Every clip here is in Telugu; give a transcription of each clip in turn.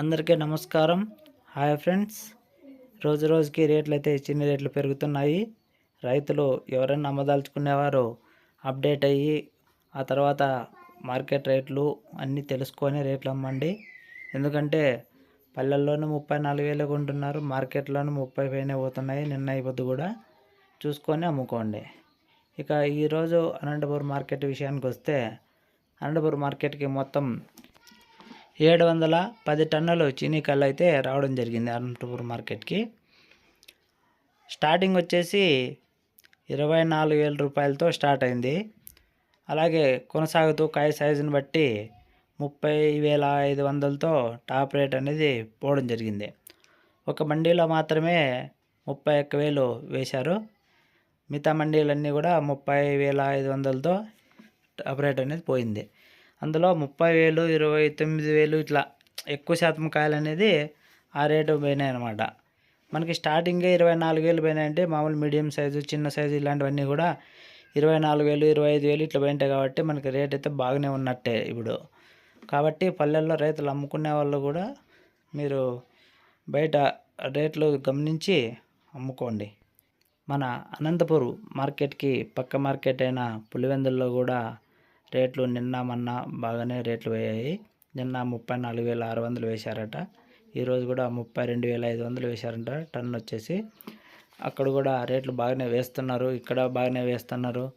అందరికీ నమస్కారం. Hi friends. రోజు రోజుకి రేట్లు అయితే చిన్న రేట్లు పెరుగుతున్నాయి. రైతులు ఎవరైనా నమ్మదాల్చుకునేవారు అప్డేట్ అయ్యి ఆ తర్వాత మార్కెట్ రేట్లు అన్నీ తెలుసుకొని రేట్లు అమ్మండి. ఎందుకంటే పల్లెల్లోనూ ముప్పై నాలుగు వేలు కొంటున్నారు మార్కెట్లోనూ ముప్పై పైన పోతున్నాయి నిన్న అయిపోద్దు కూడా. చూసుకొని అమ్ముకోండి. ఇక ఈరోజు అనంతపురం మార్కెట్ విషయానికి వస్తే అనంతపురం మార్కెట్కి మొత్తం ఏడు వందల పది టన్నులు చీనికల్లు అయితే రావడం జరిగింది అనంతపురం మార్కెట్కి. స్టార్టింగ్ వచ్చేసి ఇరవై నాలుగు వేల రూపాయలతో స్టార్ట్ అయింది. అలాగే కొనసాగుతూ కాయ సైజుని బట్టి ముప్పై వేల ఐదు వందలతో టాప్ రేట్ అనేది పోవడం జరిగింది. ఒక మండీలో మాత్రమే ముప్పై ఒక్క వేలు వేశారు. మిగతా మండీలన్నీ కూడా ముప్పై వేల ఐదు వందలతో టాప్ రేట్ అనేది పోయింది. అందులో ముప్పై వేలు ఇరవై తొమ్మిది వేలు ఇట్లా ఎక్కువ శాతం కాయలు అనేది ఆ రేటు పోయినాయి అనమాట మనకి స్టార్టింగే ఇరవై నాలుగు వేలు పోయినాయంటే మామూలు మీడియం సైజు చిన్న సైజు ఇలాంటివన్నీ కూడా ఇరవై నాలుగు వేలు ఇరవై ఐదు వేలు ఇట్లా పోయింటాయి కాబట్టి మనకి రేట్ అయితే బాగానే ఉన్నట్టే ఇప్పుడు. కాబట్టి పల్లెల్లో రైతులు అమ్ముకునే వాళ్ళు కూడా మీరు బయట రేట్లు గమనించి అమ్ముకోండి. మన అనంతపూర్ మార్కెట్కి పక్క మార్కెట్ అయిన పులివెందుల్లో కూడా రేట్లు నిన్న మొన్న బాగానే రేట్లు పోయాయి. నిన్న ముప్పై నాలుగు వేల ఆరు వందలు వేశారట. ఈరోజు కూడా ముప్పై రెండు వేల ఐదు వందలు వేశారంట టన్ వచ్చేసి. అక్కడ కూడా రేట్లు బాగానే వేస్తున్నారు. ఇక్కడ బాగానే వేస్తున్నారు.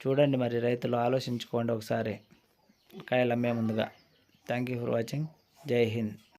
చూడండి మరి రైతులు ఆలోచించుకోండి ఒకసారి. కాయలు అమ్మే ముందుగా. థ్యాంక్ యూ ఫర్ వాచింగ్ జై హింద్